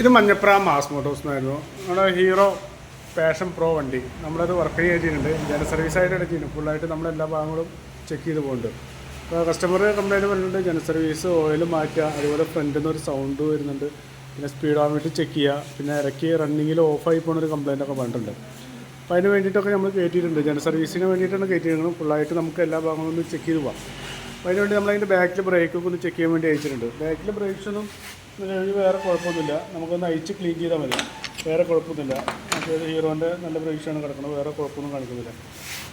ഇത് Manjapra mass Motors എന്നായിരുന്നു. നമ്മുടെ ഹീറോ പാഷൻ പ്രോ വണ്ടി. നമ്മളത് വർക്ക് ചെയ്തിട്ടുണ്ട് ജന സർവീസായിട്ട് എടുത്തിട്ടുണ്ട്. ഫുള്ളായിട്ട് നമ്മൾ എല്ലാ ഭാഗങ്ങളും ചെക്ക് ചെയ്ത് പോകുന്നുണ്ട് അപ്പോൾ കസ്റ്റമർ കംപ്ലൈന്റ് പറഞ്ഞിട്ടുണ്ട് ജന സർവീസ് ഓയിൽ മാറ്റുക. അതുപോലെ ഫ്രണ്ടിൽ നിന്ന് ഒരു സൗണ്ട് വരുന്നുണ്ട്. പിന്നെ സ്പീഡ് സ്പീഡോമീറ്റർ ചെക്ക് ചെയ്യുക. പിന്നെ ഇറക്കി റണ്ണിങ്ങിൽ ഓഫായി പോകുന്ന ഒരു കംപ്ലൈന്റ് ഒക്കെ പറഞ്ഞിട്ടുണ്ട് അപ്പോൾ അതിന് വേണ്ടിയിട്ടൊക്കെ നമ്മൾ കയറ്റിയിട്ടുണ്ട് ജന സർവീസിന് വേണ്ടിയിട്ടാണ് കയറ്റിയിരുന്നത് ഫുള്ളായിട്ട് നമുക്ക് എല്ലാ ഭാഗങ്ങളും ഒന്ന് ചെക്ക് ചെയ്ത് പോകാം അപ്പോൾ അതിന് വേണ്ടി നമ്മളതിന്റെ ബാക്കിൽ ബ്രേക്കൊക്കെ ഒന്ന് ചെക്ക് ചെയ്യാൻ വേണ്ടി അയച്ചിട്ടുണ്ട്. ബാക്കിൽ ബ്രേക്സ് ഒന്നും കഴിഞ്ഞ് വേറെ കുഴപ്പമൊന്നുമില്ല. നമുക്കൊന്ന് അഴിച്ച് ക്ലീൻ ചെയ്താൽ മതി. വേറെ കുഴപ്പമൊന്നുമില്ല. മറ്റേത് ഹീറോന്റെ നല്ല പ്രതീക്ഷയാണ് കിടക്കുന്നത്. വേറെ കുഴപ്പമൊന്നും കാണിക്കുന്നില്ല.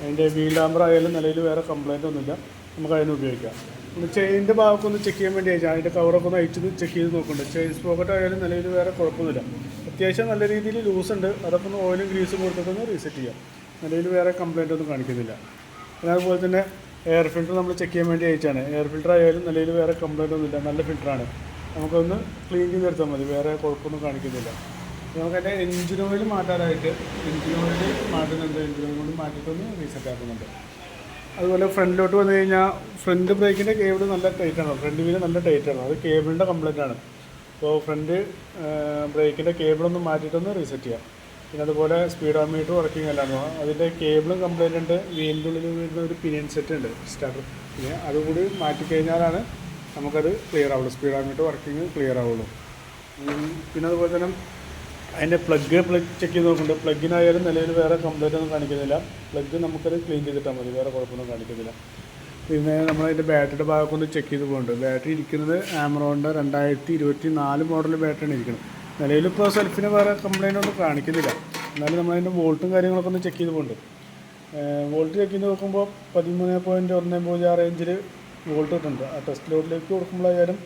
അതിന്റെ വീൽ ഡാമ്പർ ആയാലും നിലയിൽ വേറെ കംപ്ലൈന്റ് ഒന്നുമില്ല. നമുക്ക് അതിന് ഉപയോഗിക്കാം. ഒന്ന് ചെയിന്റെ ഭാഗമൊക്കെ ഒന്ന് ചെക്ക് ചെയ്യാൻ വേണ്ടി അയച്ചാൽ അതിന്റെ കവറൊക്കെ ഒന്ന് അയച്ചത് ചെക്ക് ചെയ്ത് നോക്കുന്നുണ്ട് ചെയിൻ സ്പോക്കറ്റ് ആയാലും നിലയിൽ വേറെ കുഴപ്പമൊന്നുമില്ല. അത്യാവശ്യം നല്ല രീതിയിൽ ലൂസ് ഉണ്ട്. അതൊക്കെ ഒന്ന് ഓയിലും ഗ്രീസും കൊടുത്തിട്ടൊന്ന് റീസെറ്റ് ചെയ്യാം. നിലയിൽ വേറെ കംപ്ലൈന്റ് ഒന്നും കാണിക്കുന്നില്ല. പിന്നെ അതുപോലെ തന്നെ എയർ ഫിൽറ്റർ നമ്മൾ ചെക്ക് ചെയ്യാൻ വേണ്ടി അയച്ചാണ്. എയർ ഫിൽറ്റർ ആയാലും നിലയിൽ വേറെ കംപ്ലൈന്റ് ഒന്നുമില്ല. നല്ല ഫിൽറ്ററാണ് നമുക്കൊന്ന് ക്ലീൻ ചെയ്തെടുത്താൽ മതി. വേറെ കുഴപ്പമൊന്നും കാണിക്കുന്നില്ല. നമുക്ക് അതിന്റെ എഞ്ചിൻ ഓയിൽ മാറ്റാനായിട്ട് എഞ്ചിൻ ഓയിൽ മാറ്റുന്നുണ്ട്. എഞ്ചിൻ ഓയിൽ കൊണ്ട് മാറ്റിയിട്ടൊന്ന് റീസെറ്റ് ആക്കുന്നുണ്ട്. അതുപോലെ ഫ്രണ്ടിലോട്ട് വന്നു കഴിഞ്ഞാൽ ഫ്രണ്ട് ബ്രേക്കിന്റെ കേബിൾ നല്ല ടൈറ്റാണ് ഫ്രണ്ട് വീൽ നല്ല ടൈറ്റാണ് അത് കേബിളിന്റെ കംപ്ലൈന്റ് ആണ്. അപ്പോൾ ഫ്രണ്ട് ബ്രേക്കിന്റെ കേബിളൊന്ന് മാറ്റിയിട്ടൊന്ന് റീസെറ്റ് ചെയ്യാം. പിന്നെ അതുപോലെ സ്പീഡോമീറ്റർ വർക്കിംഗ് അല്ലാന്ന് അതിന്റെ കേബിളും കംപ്ലൈന്റ് ഉണ്ട്. വീലിന്റെ ഉള്ളിൽ വരുന്ന ഒരു പിനിയൻ സെറ്റ് ഉണ്ട്. സ്റ്റാർട്ടർ പിന്നെ അതുകൂടി മാറ്റിക്കഴിഞ്ഞാലാണ് നമുക്കത് ക്ലിയർ ആവുള്ളൂ. സ്പീഡോമീറ്റർ വർക്കിംഗ് ക്ലിയർ ആവുള്ളൂ. പിന്നെ അതുപോലെ തന്നെ അതിന്റെ പ്ലഗ് പ്ലഗ് ചെക്ക് ചെയ്ത് നോക്കുന്നുണ്ട് പ്ലഗിനായാലും നിലവിൽ വേറെ കംപ്ലൈന്റ് ഒന്നും കാണിക്കുന്നില്ല. പ്ലഗ് നമുക്കത് ക്ലീൻ ചെയ്തിട്ടാൽ മതി. വേറെ കുഴപ്പമൊന്നും കാണിക്കുന്നില്ല. പിന്നെ നമ്മളതിന്റെ ബാറ്ററിയുടെ ഭാഗമൊക്കെ ഒന്ന് ചെക്ക് ചെയ്ത് പോകുന്നുണ്ട് ബാറ്ററി ഇരിക്കുന്നത് ആമറോണിന്റെ രണ്ടായിരത്തി ഇരുപത്തി നാല് മോഡൽ ബാറ്ററിയാണ് ഇരിക്കുന്നത്. നിലവിൽ ഇപ്പോൾ സെൽഫിന് വേറെ കംപ്ലൈന്റ് ഒന്നും കാണിക്കുന്നില്ല. എന്നാലും നമ്മളതിന്റെ വോൾട്ടും കാര്യങ്ങളൊക്കെ ഒന്ന് ചെക്ക് ചെയ്ത് പോകുന്നുണ്ട് വോൾട്ട് ചെക്ക് ചെയ്ത് നോക്കുമ്പോൾ പതിമൂന്ന് പോയിന്റ് ഒന്ന് പൂജ്യം റേഞ്ചിൽ വോൾട്ട് ആ ടെസ്റ്റ് ലോഡിലേക്ക് കൊടുക്കുമ്പോഴായാലും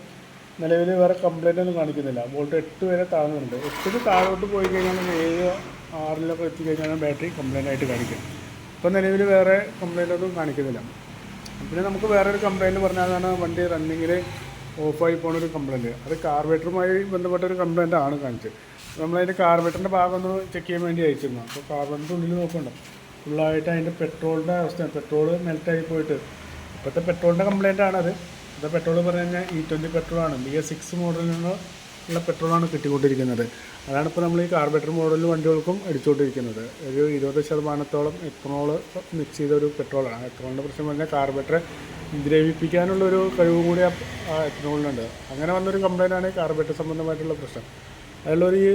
നിലവിൽ വേറെ കംപ്ലൈന്റ് ഒന്നും കാണിക്കുന്നില്ല. വോൾട്ട് എട്ട് വരെ താഴ്ന്നുണ്ട്. എട്ടിന് താഴോട്ട് പോയി കഴിഞ്ഞാൽ ഏഴ് ആറിലൊക്കെ എത്തിക്കഴിഞ്ഞാൽ ബാറ്ററി കംപ്ലൈന്റ് ആയിട്ട് കാണിക്കും. ഇപ്പം നിലവിൽ വേറെ കംപ്ലൈന്റ് ഒന്നും കാണിക്കുന്നില്ല. പിന്നെ നമുക്ക് വേറെ ഒരു കംപ്ലൈന്റ് പറഞ്ഞാലാണ് വണ്ടി റണ്ണിങ്ങിൽ ഓഫായി പോകുന്ന ഒരു കംപ്ലൈന്റ് അത് കാർബേറ്ററുമായി ബന്ധപ്പെട്ട ഒരു കംപ്ലൈന്റ് ആണ് കാണിച്ചത്. നമ്മളതിന്റെ കാർബേറ്ററിന്റെ ഭാഗം ഒന്ന് ചെക്ക് ചെയ്യാൻ വേണ്ടി അയച്ചിരുന്നു. അപ്പോൾ കാർബേറ്ററിന്റെ ഉള്ളിൽ നോക്കണ്ട. ഫുള്ളായിട്ട് അതിന്റെ പെട്രോളിന്റെ അവസ്ഥ പെട്രോൾ മെൽറ്റായി പോയിട്ട് ഇപ്പോഴത്തെ പെട്രോളിന്റെ കംപ്ലൈന്റ് ആണത്. ഇപ്പോഴത്തെ പെട്രോൾ പറഞ്ഞു കഴിഞ്ഞാൽ ഇ ട്വന്റി പെട്രോളാണ്. ബി എസ് സിക്സ് മോഡലിൽ നിന്ന് ഉള്ള പെട്രോളാണ് കിട്ടിക്കൊണ്ടിരിക്കുന്നത്. അതാണ് ഇപ്പോൾ നമ്മൾ ഈ കാർബറേറ്റർ മോഡലിൽ വണ്ടികൾക്കും അടിച്ചുകൊണ്ടിരിക്കുന്നത്. ഒരു ഇരുപത് ശതമാനത്തോളം എത്തനോൾ മിക്സ് ചെയ്ത ഒരു പെട്രോളാണ്. എത്തനോളിന്റെ പ്രശ്നം പറഞ്ഞാൽ കാർബറേറ്റർ ദ്രവിപ്പിക്കാനുള്ളൊരു കഴിവ് കൂടി ആ എത്തനോളിനുണ്ട് അങ്ങനെ വന്നൊരു കംപ്ലൈന്റാണ് ഈ കാർബറേറ്റർ സംബന്ധമായിട്ടുള്ള പ്രശ്നം. അതിലൊരു ഈ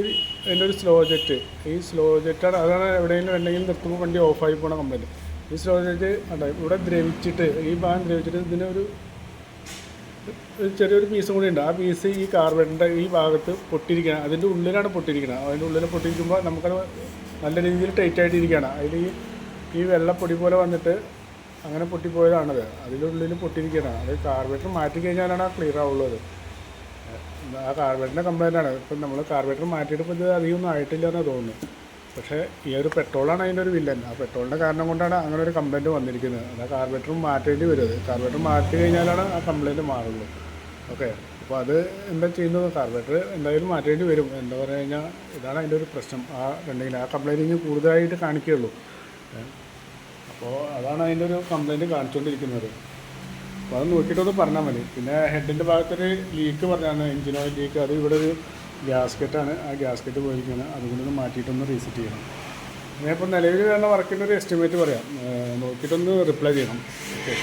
അതിന്റെ ഒരു സ്ലോ ജെറ്റ് ഈ സ്ലോ ജെറ്റാണ് അതാണ് എവിടെയെങ്കിലും എന്തെങ്കിലും നിർത്തുമ്പോൾ വണ്ടി ഓഫായി പോണ കംപ്ലൈന്റ് ഈ സ്റ്റോറേജ് അല്ല ഇവിടെ ദ്രവിച്ചിട്ട് ഈ ഭാഗം ദ്രവിച്ചിട്ട് ഇതിനൊരു ഒരു ചെറിയൊരു പീസും കൂടി ഉണ്ട്. ആ പീസ് ഈ കാർബണിന്റെ ഈ ഭാഗത്ത് പൊട്ടിയിരിക്കണം അതിന്റെ ഉള്ളിലാണ് പൊട്ടിയിരിക്കുന്നത്. അതിന്റെ ഉള്ളിൽ പൊട്ടിയിരിക്കുമ്പോൾ നമുക്കത് നല്ല രീതിയിൽ ടൈറ്റ് ആയിട്ടിരിക്കുകയാണ് അതിൽ ഈ ഈ വെള്ളപ്പൊടി പോലെ വന്നിട്ട് അങ്ങനെ പൊട്ടിപ്പോയതാണത്. അതിന്റെ ഉള്ളിൽ പൊട്ടിയിരിക്കുകയാണ്. അത് കാർബേറ്റർ മാറ്റി കഴിഞ്ഞാലാണ് ആ ക്ലിയർ ആവുള്ളത്. ആ കാർബേറ്ററിന്റെ കംപ്ലൈന്റ് ആണ്. ഇപ്പം നമ്മൾ കാർബേറ്റർ മാറ്റിയിട്ട് ഇപ്പോൾ ഇത് അധികമൊന്നും ആയിട്ടില്ല എന്ന് തോന്നുന്നു. പക്ഷേ ഈ ഒരു പെട്രോളാണ് അതിന്റെ ഒരു വില്ലൻ. ആ പെട്രോളിന്റെ കാരണം കൊണ്ടാണ് അങ്ങനെ ഒരു കംപ്ലൈന്റ് വന്നിരിക്കുന്നത്. അത് ആ കാർബേറ്റർ മാറ്റേണ്ടി വരുന്നത്. കാർബറേറ്റർ മാറ്റി കഴിഞ്ഞാലാണ് ആ കംപ്ലൈന്റ് മാറുള്ളൂ. ഓക്കെ. അപ്പോൾ അത് എന്താ ചെയ്യുന്നത്? കാർബറേറ്റർ എന്തായാലും മാറ്റേണ്ടി വരും. എന്താ പറഞ്ഞു കഴിഞ്ഞാൽ ഇതാണ് അതിന്റെ ഒരു പ്രശ്നം. ആ രണ്ടെങ്കിൽ ആ കംപ്ലൈന്റ് ഇനി കൂടുതലായിട്ട് കാണിക്കുകയുള്ളൂ. അപ്പോൾ അതാണ് അതിന്റെ ഒരു കംപ്ലൈന്റ് കാണിച്ചുകൊണ്ടിരിക്കുന്നത് അപ്പോൾ അത് നോക്കിയിട്ടൊന്ന് പറഞ്ഞാൽ മതി. പിന്നെ ഹെഡിന്റെ ഭാഗത്തൊരു ലീക്ക് പറഞ്ഞാണ് എഞ്ചിൻ ഓയിൽ ലീക്ക് അത് ഇവിടെ ഒരു ഗ്യാസ്കറ്റാണ് ആ ഗ്യാസ്കറ്റ് പോയിരിക്കുന്നത് അതുകൊണ്ടൊന്ന് മാറ്റിയിട്ടൊന്ന് റീസെറ്റ് ചെയ്യണം. ഞാനിപ്പോൾ നിലവിൽ വേണ്ട വർക്കിന്റെ ഒരു എസ്റ്റിമേറ്റ് പറയാം. നോക്കിയിട്ടൊന്ന് റിപ്ലൈ ചെയ്യണം. ഓക്കെ